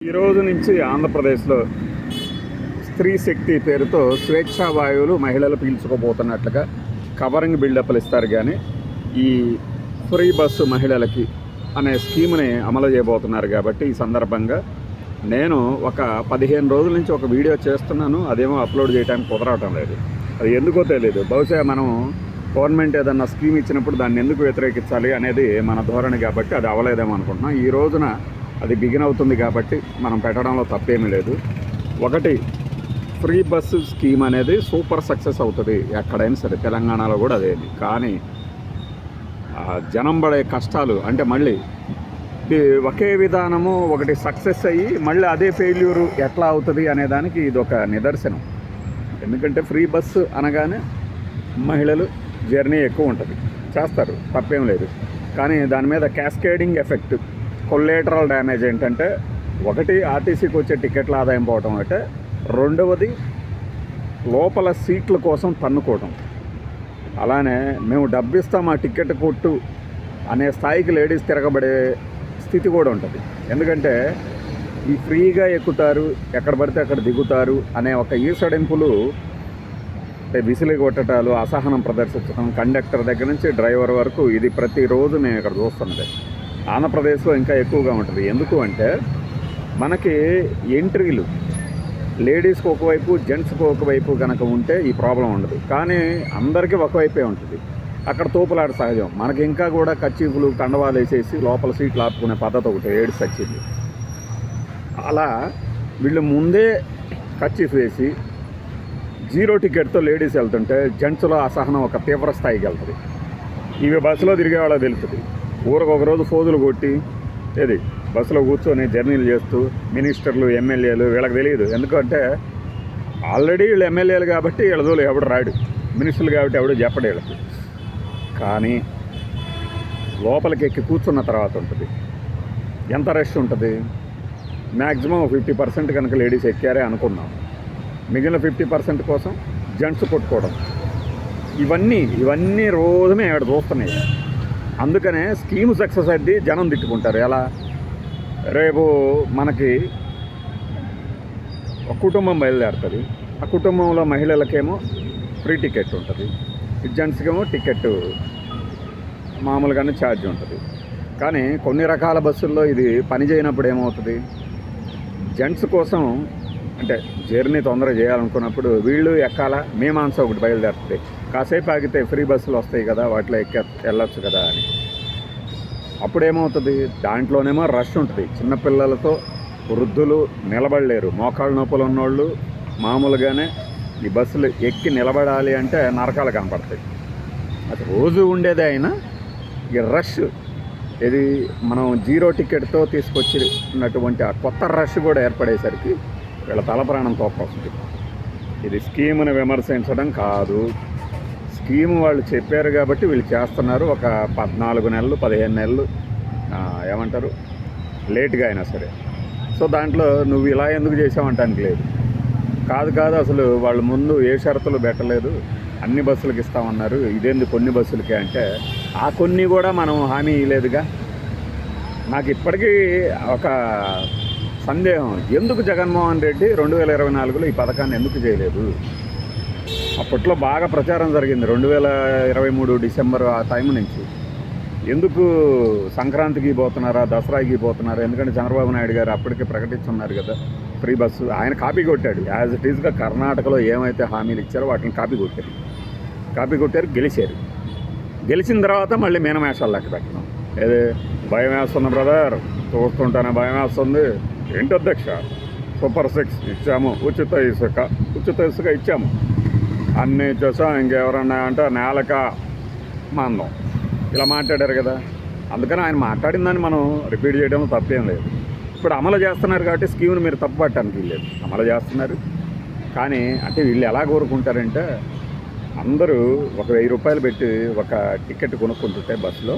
ఈ రోజు నుంచి ఆంధ్రప్రదేశ్లో స్త్రీ శక్తి పేరుతో స్వేచ్ఛా వాయువులు మహిళలు పీల్చుకోబోతున్నట్లుగా కవరింగ్ బిల్డప్లు ఇస్తారు కానీ ఈ ఫ్రీ బస్సు మహిళలకి అనే స్కీమ్ని అమలు చేయబోతున్నారు కాబట్టి ఈ సందర్భంగా నేను ఒక పదిహేను రోజుల నుంచి ఒక వీడియో చేస్తున్నాను అదేమో అప్లోడ్ చేయడానికి కుదరవటం లేదు. అది ఎందుకో తెలియదు బహుశా మనం గవర్నమెంట్ ఏదన్నా స్కీమ్ ఇచ్చినప్పుడు దాన్ని ఎందుకు వ్యతిరేకించాలి అనేది మన ధోరణి కాబట్టి అది అవ్వలేదేమో అనుకుంటున్నాం. ఈ రోజున అది బిగిన్ అవుతుంది కాబట్టి మనం పెట్టడంలో తప్పేమీ లేదు. ఒకటి ఫ్రీ బస్సు స్కీమ్ అనేది సూపర్ సక్సెస్ అవుతుంది ఎక్కడైనా సరే తెలంగాణలో కూడా అదేది కానీ జనం పడే కష్టాలు అంటే మళ్ళీ ఒకే విధానము ఒకటి సక్సెస్ అయ్యి మళ్ళీ అదే ఫెయిల్యూరు ఎట్లా అవుతుంది అనే దానికి ఇది ఒక నిదర్శనం. ఎందుకంటే ఫ్రీ బస్సు అనగానే మహిళలు జర్నీ ఎక్కువ ఉంటుంది. చేస్తారు తప్పేం లేదు. కానీ దాని మీద క్యాస్కేడింగ్ ఎఫెక్ట్ కొల్లేటరల్ డ్యామేజ్ ఏంటంటే ఒకటి ఆర్టీసీకి వచ్చే టికెట్ల ఆదాయం పోవటం అంటే రెండవది లోపల సీట్ల కోసం తన్నుకోవటం. అలానే మేము డబ్బు ఇస్తాం ఆ టికెట్ కొట్టు అనే స్థాయికి లేడీస్ తిరగబడే స్థితి కూడా ఉంటుంది. ఎందుకంటే ఈ ఫ్రీగా ఎక్కుతారు ఎక్కడ పడితే అక్కడ దిగుతారు అనే ఒక ఈసడింపులు అంటే విసిలి కొట్టడాలు అసహనం ప్రదర్శించడం కండక్టర్ దగ్గర నుంచి డ్రైవర్ వరకు ఇది ప్రతిరోజు మేము ఇక్కడ చూస్తున్నది. ఆంధ్రప్రదేశ్లో ఇంకా ఎక్కువగా ఉంటుంది. ఎందుకు అంటే మనకి ఎంట్రీలు లేడీస్కి ఒకవైపు జెంట్స్కి ఒకవైపు కనుక ఉంటే ఈ ప్రాబ్లం ఉండదు. కానీ అందరికీ ఒకవైపే ఉంటుంది. అక్కడ తోపులాట సహజం. మనకి ఇంకా కూడా కచ్చీపులు కండవాలు వేసేసి లోపల సీట్లు ఆపుకునే పద్ధతి ఒకటి ఏడ్స్ వచ్చింది అలా వీళ్ళు ముందే కచ్చీఫ్ వేసి జీరో టికెట్తో లేడీస్ వెళ్తుంటే జెంట్స్లో అసహనం ఒక తీవ్ర స్థాయికి వెళ్తుంది. ఇవి బస్సులో తిరిగే వాళ్ళకి తెలుస్తుంది. ఊరకు ఒకరోజు ఫోజులు కొట్టి ఏది బస్సులో కూర్చొని జర్నీలు చేస్తూ మినిస్టర్లు ఎమ్మెల్యేలు వీళ్ళకి తెలియదు ఎందుకంటే ఆల్రెడీ వీళ్ళు ఎమ్మెల్యేలు కాబట్టి వీళ్ళదోలు ఎవడు రాడు. మినిస్టర్లు కాబట్టి ఎవడు చెప్పడు వీళ్ళకి. కానీ లోపలికి ఎక్కి కూర్చున్న తర్వాత ఉంటుంది. ఎంత రష్ ఉంటుంది? మ్యాక్సిమం ఫిఫ్టీ పర్సెంట్ కనుక లేడీస్ ఎక్కారే అనుకున్నాం. మిగిలిన ఫిఫ్టీ పర్సెంట్ కోసం జెంట్స్ కొట్టుకోవడం. ఇవన్నీ ఇవన్నీ రోజు మేము ఇక్కడ చూస్తున్నాయి. అందుకనే స్కీమ్ సక్సెస్ అయితే జనం తిట్టుకుంటారు. ఎలా? రేపు మనకి ఒక కుటుంబం బయలుదేరుతుంది. ఆ కుటుంబంలో మహిళలకేమో ఫ్రీ టికెట్ ఉంటుంది. జెంట్స్కేమో టికెట్ మామూలుగానే ఛార్జ్ ఉంటుంది. కానీ కొన్ని రకాల బస్సుల్లో ఇది పని చేయనప్పుడు ఏమవుతుంది? జెంట్స్ కోసం అంటే జర్నీ తొందరగా చేయాలనుకున్నప్పుడు వీళ్ళు ఎక్కాల? మీమాంస ఒకటి బయలుదేరుతుంది. కాసేపు ఆగితే ఫ్రీ బస్సులు వస్తాయి కదా వాటిలో ఎక్క వెళ్ళొచ్చు కదా అని. అప్పుడేమవుతుంది? దాంట్లోనేమో రష్ ఉంటుంది. చిన్నపిల్లలతో వృద్ధులు నిలబడలేరు. మోకాళ్ళ నొప్పులు ఉన్నోళ్ళు మామూలుగానే ఈ బస్సులు ఎక్కి నిలబడాలి అంటే నరకాలు కనపడతాయి. అది రోజు ఉండేదే అయినా ఈ రష్ ఇది మనం జీరో టికెట్తో తీసుకొచ్చినటువంటి ఆ కొత్త రష్ కూడా ఏర్పడేసరికి వీళ్ళ తల ప్రాణం తోపొస్తుంది ఇది స్కీమ్ని విమర్శించడం కాదు. స్కీమ్ వాళ్ళు చెప్పారు కాబట్టి వీళ్ళు చేస్తున్నారు. ఒక పద్నాలుగు నెలలు పదిహేను నెలలు ఏమంటారు? లేట్గా అయినా సరే. సో దాంట్లో నువ్వు ఇలా ఎందుకు చేసావంటానికి లేదు. కాదు కాదు అసలు వాళ్ళు ముందు ఏ షరతులు పెట్టలేదు. అన్ని బస్సులకు ఇస్తామన్నారు. ఇదేంది కొన్ని బస్సులకే అంటే ఆ కొన్ని కూడా మనం హామీ ఇవ్వలేదుగా నాకు ఇప్పటికీ ఒక సందేహం. ఎందుకు జగన్మోహన్ రెడ్డి రెండు వేల ఇరవై నాలుగులో ఈ పథకాన్ని ఎందుకు చేయలేదు? అప్పట్లో బాగా ప్రచారం జరిగింది రెండు వేల ఇరవై మూడు డిసెంబర్ ఆ టైం నుంచి. ఎందుకు సంక్రాంతికి పోతున్నారా దసరాకి పోతున్నారా? ఎందుకంటే చంద్రబాబు నాయుడు గారు అప్పటికే ప్రకటించున్నారు కదా ఫ్రీ బస్సు. ఆయన కాపీ కొట్టాడు. యాజ్ ఇట్ ఈస్గా కర్ణాటకలో ఏమైతే హామీలు ఇచ్చారో వాటిని కాపీ కొట్టారు. కాపీ కొట్టారు గెలిచారు. గెలిచిన తర్వాత మళ్ళీ మీనమేషాలు లెక్క పెట్టడం. ఏది? భయం వేస్తుంది బ్రదర్. చూస్తుంటానే భయం వేస్తుంది. ఏంటి అధ్యక్ష? సూపర్ సిక్స్ ఇచ్చాము ఉచిత ఇసుక ఉచిత ఇసుక ఇచ్చాము. అన్నీ ఇచ్చేసాం ఇంకెవరన్నా అంటే నేలక మందం. ఇలా మాట్లాడారు కదా. అందుకని ఆయన మాట్లాడిందని మనం రిపీట్ చేయడం తప్పేం లేదు. ఇప్పుడు అమలు చేస్తున్నారు కాబట్టి స్కీమ్ని మీరు తప్పు పట్టడానికి లేదు అమలు చేస్తున్నారు. కానీ అంటే వీళ్ళు ఎలా కోరుకుంటారంటే అందరూ ఒక వెయ్యి రూపాయలు పెట్టి ఒక టికెట్ కొనుక్కుంటుంటే బస్సులో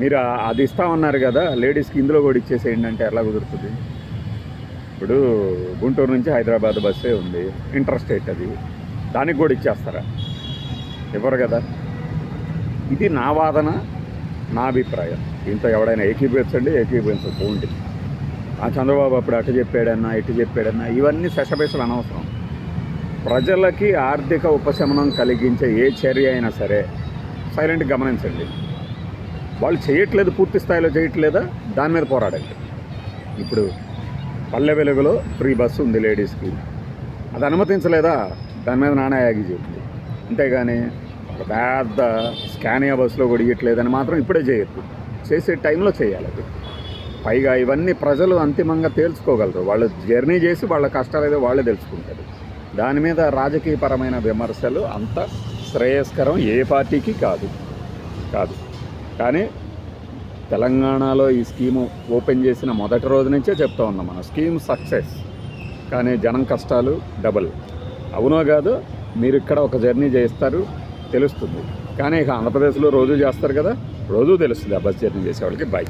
మీరు అది ఇస్తా ఉన్నారు కదా లేడీస్కి ఇందులో కూడా ఇచ్చేసేయండి అంటే ఎలా కుదురుతుంది? ఇప్పుడు గుంటూరు నుంచి హైదరాబాద్ బస్సే ఉంది ఇంటర్స్టేట్ అది. దానికి కూడా ఇచ్చేస్తారా? ఇవ్వరు కదా. ఇది నా వాదన నా అభిప్రాయం. దీంతో ఎవడైనా ఏకీభవించండి ఏకీభవించకపోండి ఆ చంద్రబాబు అప్పుడు అటు చెప్పాడన్నా ఇటు చెప్పాడన్నా ఇవన్నీ శశపేసలు అనవసరం. ప్రజలకి ఆర్థిక ఉపశమనం కలిగించే ఏ చర్య అయినా సరే సైలెంట్ గమనించండి. వాళ్ళు చేయట్లేదు పూర్తి స్థాయిలో చేయట్లేదా? దాని మీద పోరాడండి. ఇప్పుడు పల్లె వెలుగులో ఫ్రీ బస్సు ఉంది లేడీస్కి. అది అనుమతించలేదా? దాని మీద నానాయాగి చెప్పింది అంతేగాని ఒక పెద్ద స్కానియా బస్సులో కూడా ఇవ్వట్లేదని మాత్రం ఇప్పుడే చేయొద్దు. చేసే టైంలో చేయాలి అది. పైగా ఇవన్నీ ప్రజలు అంతిమంగా తేల్చుకోగలరు. వాళ్ళు జర్నీ చేసి వాళ్ళ కష్టాలు ఏదో వాళ్ళే తెలుసుకుంటారు. దాని మీద రాజకీయపరమైన విమర్శలు అంత శ్రేయస్కరం ఏ పార్టీకి కాదు. కాదు. కానీ తెలంగాణలో ఈ స్కీము ఓపెన్ చేసిన మొదటి రోజు నుంచే చెప్తా ఉన్నాం మనం. స్కీమ్ సక్సెస్ కానీ జనం కష్టాలు డబుల్. అవునో కాదు మీరు ఇక్కడ ఒక జర్నీ చేస్తారు తెలుస్తుంది. కానీ ఇక ఆంధ్రప్రదేశ్లో రోజు చేస్తారు కదా రోజు తెలుస్తుంది ఆ బస్ జర్నీ చేసేవాళ్ళకి బై.